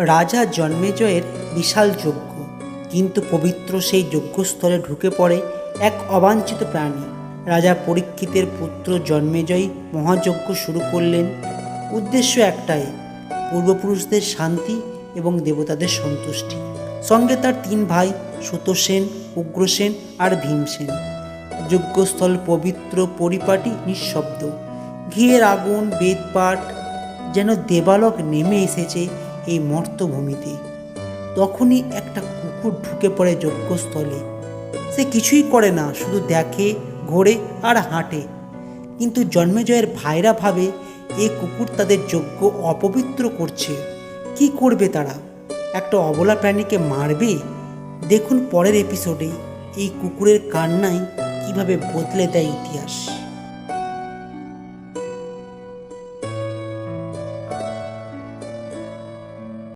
রাজা জন্মেজয়ের বিশাল যজ্ঞ। কিন্তু পবিত্র সেই যজ্ঞস্থলে ঢুকে পড়ে এক অবাঞ্ছিত প্রাণী। রাজা পরীক্ষিতের পুত্র জন্মেজয় মহাযজ্ঞ শুরু করলেন। উদ্দেশ্য একটাই, পূর্বপুরুষদের শান্তি এবং দেবতাদের সন্তুষ্টি। সঙ্গে তার তিন ভাই সুতোসেন উগ্রসেন আর ভীমসেন। যজ্ঞস্থল পবিত্র পরিপাটি নিঃশব্দ। ঘিয়ের আগুন, বেদপাঠ যেন দেবালক নেমে এসেছে এই মর্তভূমিতে। তখনই একটা কুকুর ঢুকে পড়ে যজ্ঞস্থলে। সে কিছুই করে না, শুধু দেখে, ঘোরে আর হাঁটে। কিন্তু জন্মেজয়ের ভাইরা ভাবে এই কুকুর তাদের যজ্ঞ অপবিত্র করছে। কি করবে তারা? একটা অবলা প্রাণীকে মারবে? দেখুন পরের এপিসোডে এই কুকুরের কান্নাই কীভাবে বদলে দেয় ইতিহাস।